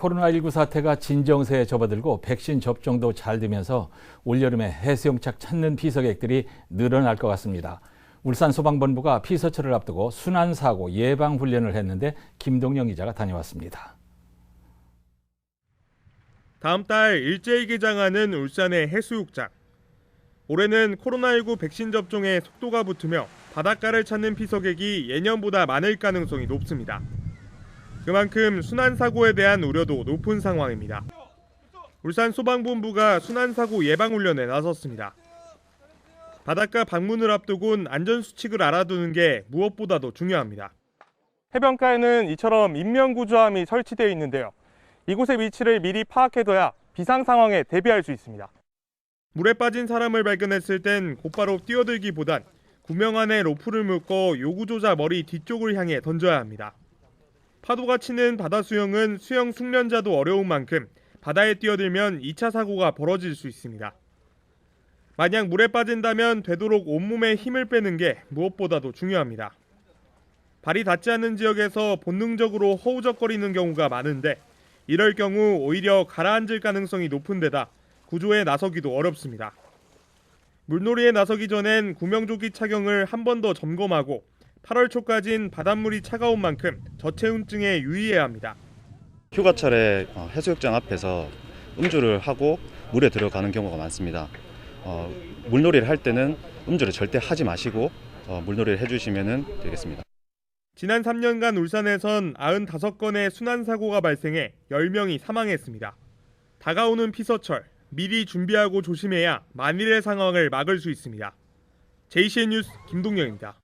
코로나19 사태가 진정세에 접어들고 백신 접종도 잘 되면서 올여름에 해수욕장 찾는 피서객들이 늘어날 것 같습니다. 울산 소방본부가 피서철을 앞두고 순환 사고 예방 훈련을 했는데 김동영 기자가 다녀왔습니다. 다음 달 일제히 개장하는 울산의 해수욕장. 올해는 코로나19 백신 접종에 속도가 붙으며 바닷가를 찾는 피서객이 예년보다 많을 가능성이 높습니다. 그만큼 순환사고에 대한 우려도 높은 상황입니다. 울산 소방본부가 순환사고 예방훈련에 나섰습니다. 바닷가 방문을 앞두곤 안전수칙을 알아두는 게 무엇보다도 중요합니다. 해변가에는 이처럼 인명구조함이 설치되어 있는데요. 이곳의 위치를 미리 파악해둬야 비상 상황에 대비할 수 있습니다. 물에 빠진 사람을 발견했을 땐 곧바로 뛰어들기보단 구명 안에 로프를 묶어 요구조자 머리 뒤쪽을 향해 던져야 합니다. 파도가 치는 바다 수영은 수영 숙련자도 어려운 만큼 바다에 뛰어들면 2차 사고가 벌어질 수 있습니다. 만약 물에 빠진다면 되도록 온몸에 힘을 빼는 게 무엇보다도 중요합니다. 발이 닿지 않는 지역에서 본능적으로 허우적거리는 경우가 많은데 이럴 경우 오히려 가라앉을 가능성이 높은 데다 구조에 나서기도 어렵습니다. 물놀이에 나서기 전엔 구명조끼 착용을 한 번 더 점검하고 8월 초까진 바닷물이 차가운 만큼 저체온증에 유의해야 합니다. 휴가철에 어, 해수욕장 앞에서 음주를 하고 물에 들어가는 경우가 많습니다. 어, 물놀이를 할 때는 음주를 절대 하지 마시고 어, 물놀이를 해주시면 되겠습니다. 지난 3년간 울산에선 95건의 순환사고가 발생해 10명이 사망했습니다. 다가오는 피서철, 미리 준비하고 조심해야 만일의 상황을 막을 수 있습니다. JCN 뉴스 김동영입니다.